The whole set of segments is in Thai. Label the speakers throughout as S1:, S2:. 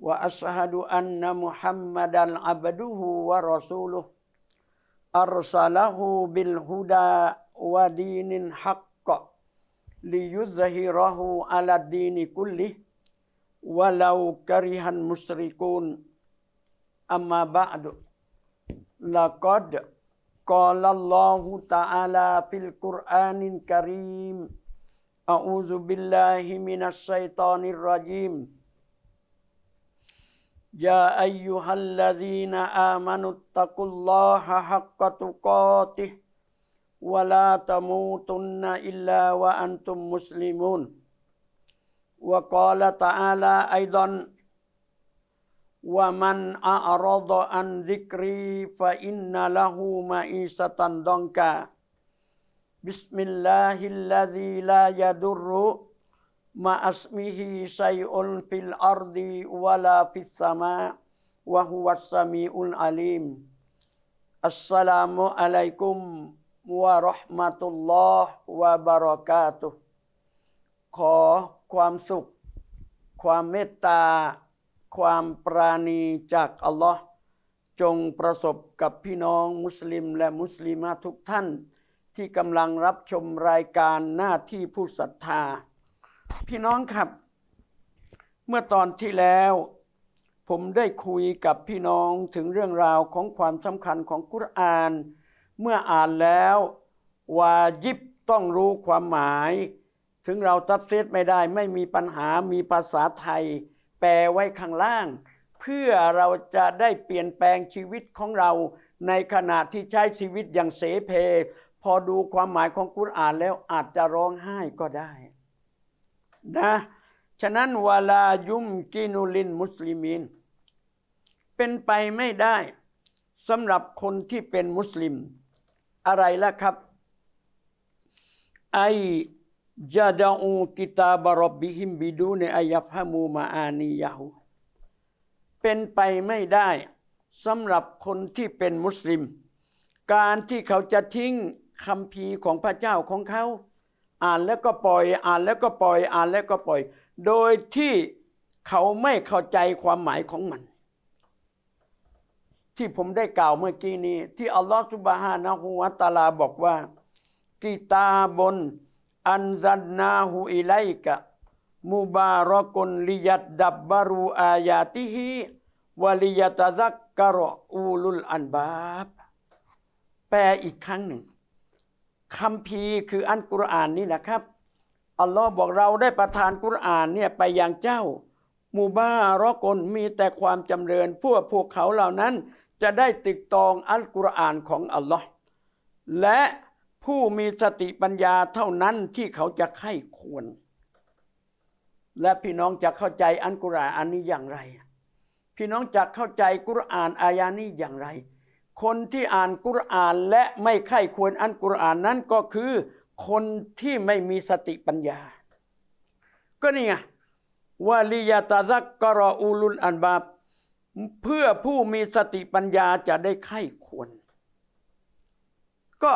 S1: وأشهد أن محمدا عبده ورسوله. أرسله بالهدى ودين الحق ليظهره على الدين كله. ولو كره المشركون. أما بعد لقد قال الله تعالى في القرآن الكريم أعوذ بالله من الشيطان الرجيم. يا أيها الذين آمنوا اتقوا الله حق تقاته ولا تموتن إلا وأنتم مسلمون. وقال تعالى أيضا ومن أعرض عن ذكري فإن له معيشة ضنكا. بسم الله الذي لا يضر มาอัสมิฮิไซอุลฟิลอาร์ดีวะลาฟิสสมาวะฮุวัสสมีอุลอาลิมอัสสลามุอะลัยกุมวะราะห์มะตุลลอฮ์วะบะเราะกาตุขอความสุข ความเมตตา ความปราณีจากอัลลอฮ์จงประสบกับพี่น้องมุสลิมและมุสลิมาทุกท่าน ที่กำลังรับชมรายการหน้าที่ผู้ศรัทธา พี่น้องครับ เมื่อตอนที่แล้ว ผมได้คุยกับพี่น้องถึงเรื่องราวของความสำคัญของกุรอาน เมื่ออ่านแล้ววายิบต้องรู้ความหมาย ถึงเราตัดเซตไม่ได้ไม่มีปัญหามีภาษาไทย แปลไว้ข้างล่าง เพื่อเราจะได้เปลี่ยนแปลงชีวิตของเรา ในขณะที่ใช้ชีวิตอย่างเสเพ พอดูความหมายของกุรอานแล้วอาจจะร้องไห้ก็ได้ นะฉะนั้นวาลายุมกินุลินมุสลิมินเป็นไปไม่ได้สำหรับคนที่เป็นมุสลิม อะไรล่ะครับไอจาดาอูกิตาบารบบิฮิมบิดูในอายฟฮามูมาอานียาหูเป็นไปไม่ได้สำหรับคนที่เป็นมุสลิม การที่เขาจะทิ้งคำพีของพระเจ้าของเขา อ่านแล้วก็ปล่อย อ่านแล้วก็ปล่อย อ่านแล้วก็ปล่อย โดยที่เขาไม่เข้าใจความหมายของมัน ที่ผมได้กล่าวเมื่อกี้นี้ ที่อัลลอฮฺสุบฮานะฮูวะตะอาลาบอกว่า กิตาบน อันซันนาหูอิไลกะมุบารอกุนลิยัดดับบารูอายาติฮิวะลิยตะซักกะรออูลุลอันบาบแปลอีกครั้งหนึ่ง คำพีคืออันกุรอานนี่แหละครับ อัลลอฮ์บอกเราได้ประทานกุรอานเนี่ยไปยังเจ้ามูบารอกลมีแต่ความจำเริญพวกพวกเขาเหล่านั้น จะได้ติดตองอัลกุรอานของอัลลอฮ์และผู้มีสติปัญญาเท่านั้นที่เขาจะไข้ควร และพี่น้องจะเข้าใจอันกุรอานนนี้อย่างไร พี่น้องจะเข้าใจกุรอานอายานี้อย่างไร คนที่อ่านกุรอานและไม่ไข้ควรอันกุรอานนั้นก็คือ คนที่ไม่มีสติปัญญา ก็นี่ไงวาลิยาตาซักกรออูลุลอันบาบเพื่อผู้มีสติปัญญาจะได้ไข้ควร ก็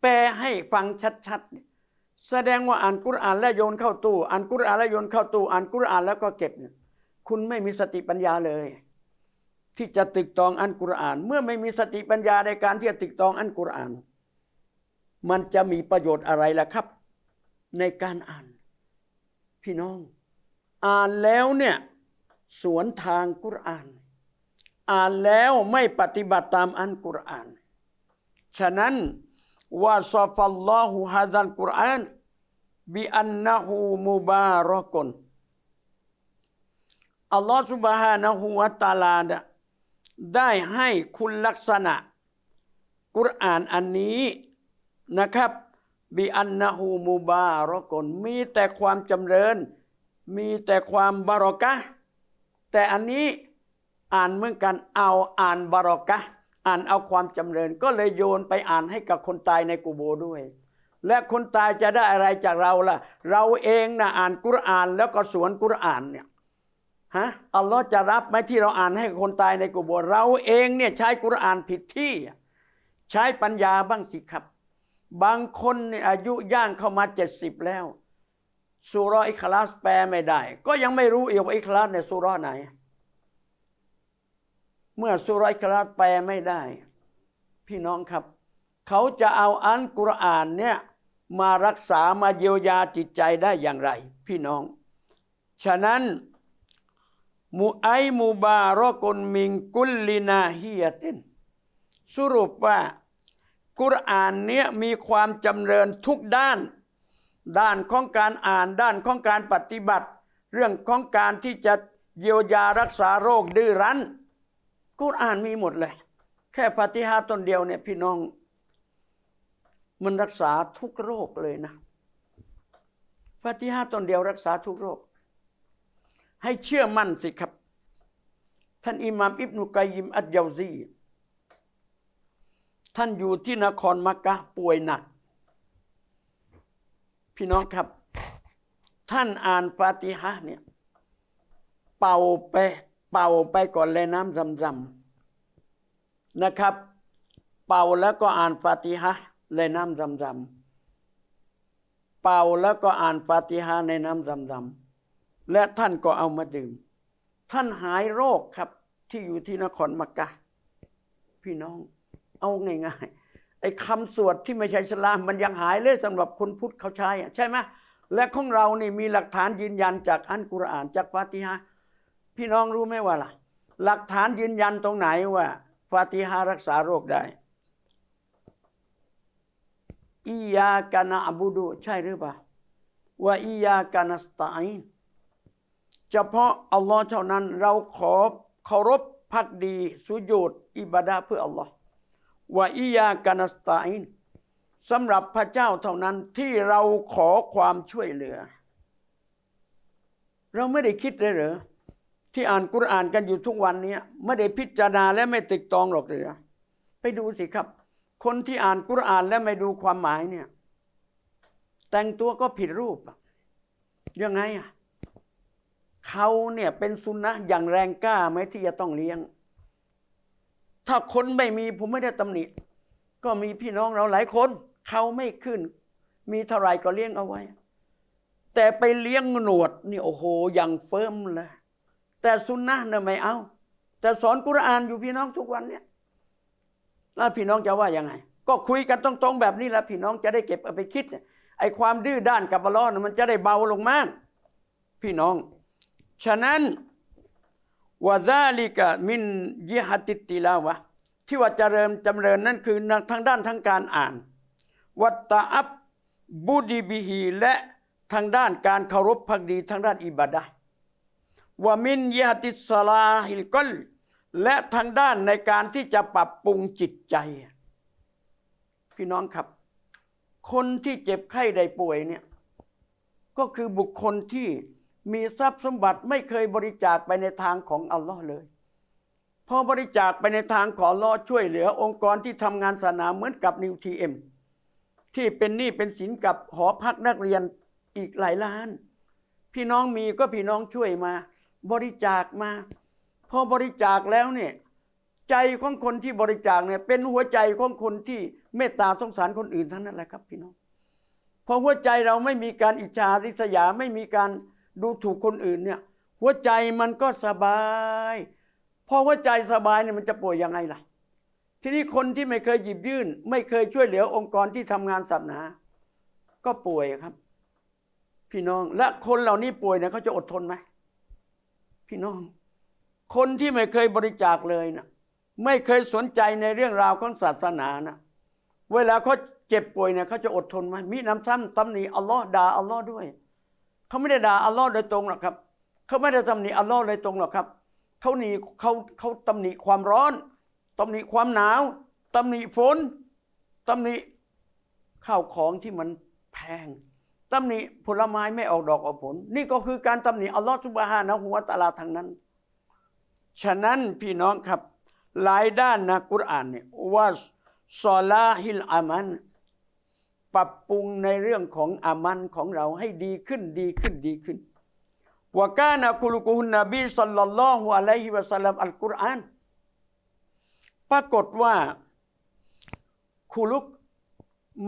S1: แปลให้ฟังชัดๆ แสดงว่าอ่านกุรอานและโยนเข้าตู้อ่านกุรอานและโยนเข้าตู้อ่านกุรอานแล้วก็เก็บ คุณไม่มีสติปัญญาเลย ที่จะตึกตองอันกุรอาน เมื่อไม่มีสติปัญญาในการที่จะตึกตองอันกุรอาน มันจะมีประโยชน์อะไรล่ะครับ ในการอ่าน พี่น้อง อ่านแล้วเนี่ยสวนทางกุรอาน อ่านแล้วไม่ปฏิบัติตามอันกุรอาน ฉะนั้นวาซอฟัลลอฮุฮะซัลกุรอานบิอันนะฮูมุบารักุนอัลลอฮฺ سبحانه และ تعالى เนี่ย ได้ให้คุณลักษณะ กุรอานอันนี้นะครับบิอันนะฮูมุบารอกนมีแต่ความจำเริญ มีแต่ความบารอกะ แต่อันนี้อ่านเหมือนกันเอาอ่านบารอกะ อ่านเอาความจำเริญ ก็เลยโยนไปอ่านให้กับคนตายในกูโบด้วย และคนตายจะได้อะไรจากเราล่ะ เราเองนะอ่านกุรอานแล้วก็สวนกุรอานเนี่ย ฮะอัลลอฮ์จะรับไหมที่เราอ่านให้คนตายในกูโบเราเองเนี่ยใช้กุรอานผิดที่ ใช้ปัญญาบ้างสิครับ บางคนเนี่ยอายุย่างเข้ามาเจ็ดสิบแล้วสุรออิคลาสแปลไม่ได้ ก็ยังไม่รู้อีกว่าอิคลาสในสุรอไหน เมื่อสุรออิคลาสแปลไม่ได้ พี่น้องครับ เขาจะเอาอันกุรอานเนี่ยมารักษามาเยียวยาจิตใจได้อย่างไร พี่น้อง ฉะนั้น มูไอมูบารอกนมิงกุลลินาฮียตินสรุปว่ากุรอานเนี้ยมีความจำเริญทุกด้าน ด้านของการอ่านด้านของการปฏิบัติ เรื่องของการที่จะเยียวยารักษาโรคดื้อรั้น กุรอานมีหมดเลย แค่ปฏิหาตนเดียวเนี่ยพี่น้อง มันรักษาทุกโรคเลยนะปฏิหาตนเดียวรักษาทุกโรค ให้เชื่อมั่นสิครับ ท่านอิหม่ามอิบนุกัยยิมอัจเยาซีท่านอยู่ที่นครมักกะป่วยหนัก พี่น้องครับ ท่านอ่านฟาติฮะห์เนี่ย เป่าไป เป่าไปก่อนเลยน้ำซำๆนะครับ เป่าแล้วก็อ่านฟาติฮะห์เลยน้ำซำๆเป่าแล้วก็อ่านฟาติฮะห์ในน้ำซำๆ และท่านก็เอามาดื่ม ท่านหายโรคครับ ที่อยู่ที่นครมักกะ พี่น้อง เอาง่ายๆไอ้คำสวดที่ไม่ใช่สลามมันยังหายเลยสำหรับคนพุทธเขาใช้ใช่ไหมและของเรานี่มีหลักฐานยืนยันจากอันกุรอานจากฟาติฮะพี่น้องรู้ไหมว่าล่ะ หลักฐานยืนยันตรงไหนว่าฟาติฮะรักษาโรคได้อียากานะอบูดูใช่หรือเปล่าว่าอียากานัสตาอิน เฉพาะอัลลอฮ์เท่านั้นเราขอเคารพพักดีสุญูดอิบาดาเพื่ออัลลอฮ์ว่าอียากานัสตาอินสำหรับพระเจ้าเท่านั้นที่เราขอความช่วยเหลือ เราไม่ได้คิดเลยเหรอที่อ่านกุรอานกันอยู่ทุกวันนี้ไม่ได้พิจารณาและไม่ติดตองหรอกเหรือไปดูสิครับ คนที่อ่านกุรอานและไม่ดูความหมายเนี่ย แต่งตัวก็ผิดรูปยังไงอะ เขาเนี่ยเป็นสุนนะอย่างแรงกล้าไหมที่จะต้องเลี้ยง ถ้าคนไม่มีผมไม่ได้ตำหนิ ก็มีพี่น้องเราหลายคนเขาไม่ขึ้น มีเท่าไรก็เลี้ยงเอาไว้ แต่ไปเลี้ยงหนวดนี่โอ้โหอย่างเฟิร์มเลยแต่สุนนะเนี่ยไม่เอา แต่สอนกุรอานอยู่พี่น้องทุกวันเนี่ยแล้วพี่น้องจะว่ายังไง ก็คุยกันตรงๆแบบนี้แล้วพี่น้องจะได้เก็บเอาไปคิดไอ้ความดื้อด้านกับอัลลอฮ์น่ะมันจะได้เบาลงมาก พี่น้อง ฉะนั้นวะซาลิกะมินยิฮัติติลาวะที่ว่าเจริญจำเริญนั่นคือทางด้านทั้งการอ่าน วัตตะอับบุดีบิฮีและทางด้านการเคารพพักดีทางด้านอิบาดะวะมินยิฮัติสลาฮิลกลและทางด้านในการที่จะปรับปรุงจิตใจ พี่น้องครับ คนที่เจ็บไข้ได้ป่วยเนี่ย ก็คือบุคคลที่ มีทรัพย์สมบัติไม่เคยบริจาคไปในทางของอัลลอฮ์เลย พอบริจาคไปในทางของอัลลอฮ์ช่วยเหลือองค์กรที่ทำงานศาสนาเหมือนกับนิวทีเอ็มที่เป็นหนี้เป็นสินกับหอพักนักเรียนอีกหลายล้าน พี่น้องมีก็พี่น้องช่วยมา บริจาคมา พอบริจาคแล้วเนี่ยใจของคนที่บริจาคเนี่ยเป็นหัวใจของคนที่เมตตาสงสารคนอื่นทั้งนั้นแหละครับพี่น้องพอหัวใจเราไม่มีการอิจฉาริษยาไม่มีการ ดูถูกคนอื่นเนี่ย หัวใจมันก็สบายพอหัวใจสบายเนี่ยมันจะป่วยยังไงล่ะ ทีนี้คนที่ไม่เคยหยิบยื่น ไม่เคยช่วยเหลือองค์กรที่ทำงานศาสนา ก็ป่วยครับ พี่น้องและคนเหล่านี้ป่วยเนี่ยเขาจะอดทนไหมพี่น้อง คนที่ไม่เคยบริจาคเลยนะไม่เคยสนใจในเรื่องราวของศาสนานะเวลาเขาเจ็บป่วยเนี่ยเขาจะอดทนไหมมีน้ำซ้ำตำหนิอัลลอฮ์ด่าอัลลอฮ์ด้วย เขาไม่ได้ด่าอัลลอฮ์โดยตรงหรอกครับ เขาไม่ได้ตำหนิอัลลอฮ์โดยตรงหรอกครับ เขาหนีเขาเขาตำหนิความร้อนตำหนิความหนาวตำหนิฝนตำหนิข้าวของที่มันแพงตำหนิผลไม้ไม่ออกดอกออกผล นี่ก็คือการตำหนิอัลลอฮ์ซุบฮานะฮูวตาลาทางนั้น ฉะนั้นพี่น้องครับ หลายด้านนะกุรอานเนี่ยว่าซอลาฮิลอามัน ปรับปรุงในเรื่องของอามันของเราให้ดีขึ้นดีขึ้นดีขึ้นวกานะกุลกุฮุนนบีสัลลัลลอฮุอะลัยฮิวะสัลลัมอัลกุรอานปรากฏว่าคุลุก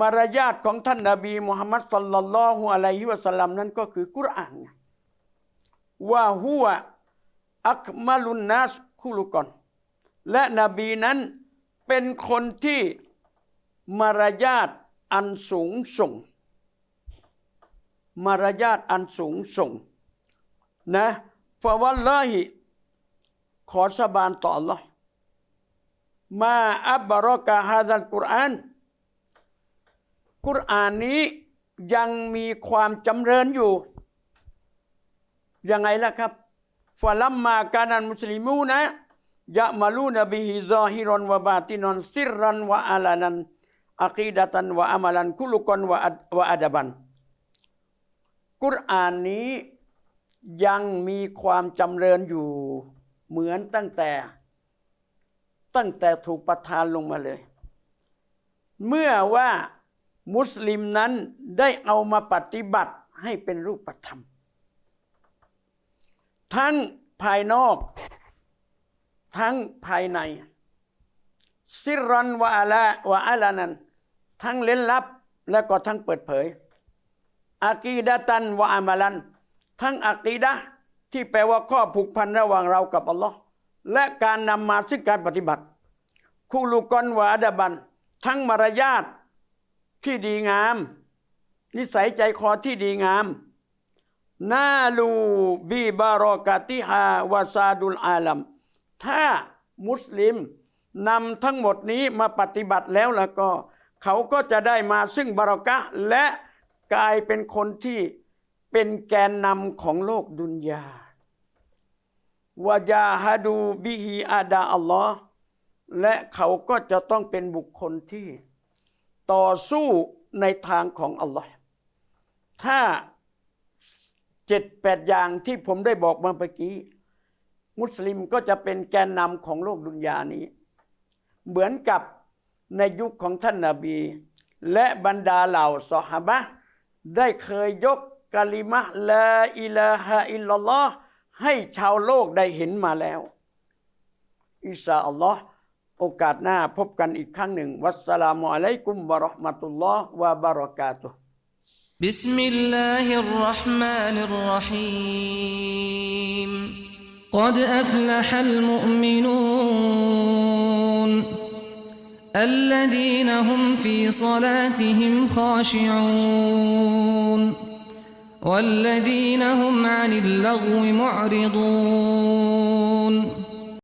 S1: มารยาทของท่านนาบีมุฮัมมัดสัลลัลลอฮุอะลัยฮิวะสัลลัมนั้นก็คือกุรอานว่าหัวอักมาลุนนัสคุลุกอนและนบีนั้นเป็นคนที่มารยาท อันสูงส่ง มารยาทอันสูงส่งนะฟาวัลลอฮิขอสบานต่อ Allah มาอับบารอกะฮาดัลกุรอานกุรอานนี้ยังมีความจำเริญอยู่ ยังไงล่ะครับฟาลัมมากานันมุสลิมูนะยะมาลูนบิฮิซาฮิรอนวะบาตินอนซิรรันวะอาลานัน อะกีดะตันวะอามัลันคุลุกอนวะอัดวะอัดบัน กุรอานนี้ยังมีความจำเริญอยู่เหมือนตั้งแต่ ตั้งแต่ถูกประทานลงมาเลย เมื่อว่ามุสลิมนั้นได้เอามาปฏิบัติให้เป็นรูปธรรม ทั้งภายนอก ทั้งภายใน ซิรรันวะอาลาวะอาลานันทั้งเล่นลับและก็ทั้งเปิดเผยอากีดะตันวะอามาลัน ทั้งอากีดะที่แปลว่าข้อผูกพันระหว่างเรากับอัลลอฮ์และการนำมาซึ่งการปฏิบัติ คูลูกอนวะอาดาบัน ทั้งมารยาทที่ดีงาม นิสัยใจคอที่ดีงามนาลูบีบารอกาติฮาวาซาดุลอาลัมถ้ามุสลิม นำทั้งหมดนี้มาปฏิบัติแล้วแล้วก็ เขาก็จะได้มาซึ่งบารอกะและกลายเป็นคนที่เป็นแกนนำของโลกดุนยาวะยาฮาดูบิฮีอาดาอัลลอฮ์และเขาก็จะต้องเป็นบุคคลที่ต่อสู้ในทางของอัลลอฮ์ถ้าเจ็ดแปดอย่างที่ผมได้บอกมาเมื่อกี้ มุสลิมก็จะเป็นแกนนำของโลกดุนยานี้ เหมือนกับในยุคของท่านนาบี และบรรดาเหล่าสหบะห์ได้เคยยกกะลิมะห์ลาอิลาฮะอิลลัลลอฮ์ให้ชาวโลกได้เห็นมาแล้ว อิสาอัลลอฮ์โอกาสหน้าพบกันอีกครั้งหนึ่ง วัสสลามุอะลัยกุมวะเราะห์มะตุลลอฮ์วะบะเราะกาตุฮ์
S2: بسم الله الرحمن الرحيم قد أفلح المؤمنون الذين هم في صلاتهم خاشعون والذين هم عن اللغو معرضون